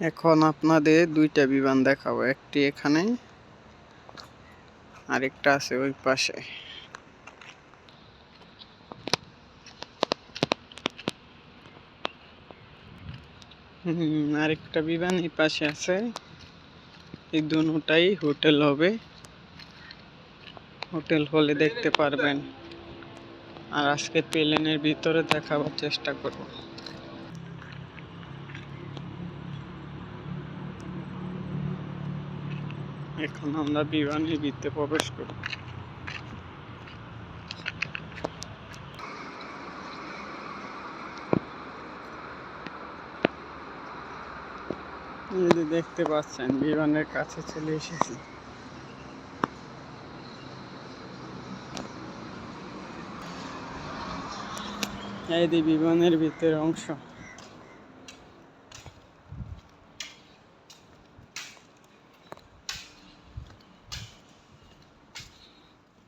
এখন আপনাদের দুইটা বিমান দেখাবো। একটি এখানে, আরেকটা আছে ওই পাশে। আরেকটা বিমান এই পাশে আছে। এই দুটাই হোটেল হবে। হোটেল হলে দেখতে পারবেন। আর আজকে প্লেনের ভিতরে দেখাবার চেষ্টা করব। এখন আমরা বিমানের ভিতরে প্রবেশ করি। দেখতে পাচ্ছেন, বিমানের কাছে চলে এসেছি। এই যে বিমানের ভিতরের অংশ।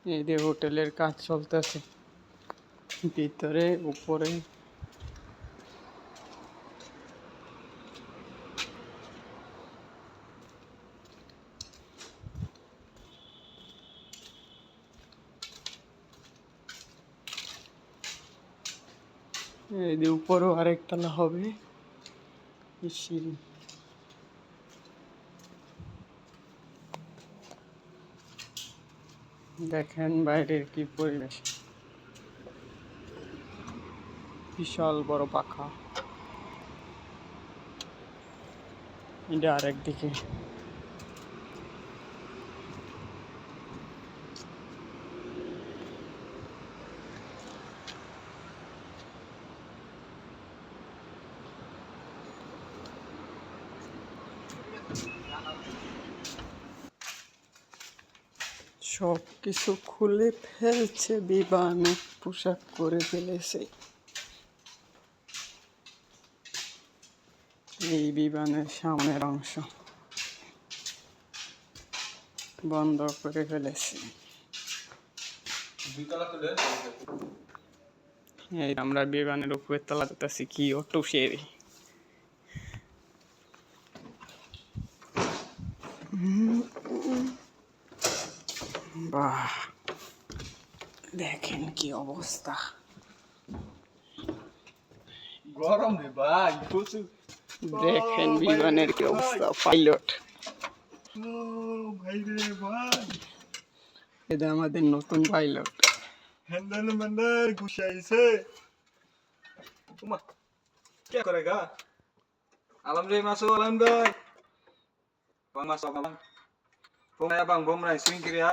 এই যে হোটেলের কাজ চলতেছে। ভিতরে উপরে। এই যে উপরেও আরেকতলা হবে। সিঁড়ি। দেখেন বাইরের কি পরিবেশ। বিশাল বড় পাখা। এটা আরেক দিকে। সব কিছু খুলে ফেলছে বিমানে পোশাক করে ফেলেছে। এই বিমানের সামনের অংশ বন্ধ করে ফেলেছে। এই আমরা বিমানের উপরে তলা যেতেছি কি অটো সেরে। বাহ দেখেন কি অবস্থা। গরম রে ভাই দেখেন বিমানের কি অবস্থা পাইলট। ভাই রে ভাই। এটা আমাদের নতুন পাইলট। হ্যান্ডেল ম্যান্ডেল ঘুষাইছে। উমা কে করেগা alam রে মাসো alam ভাই Pumaya bang bom rai swing kiri ya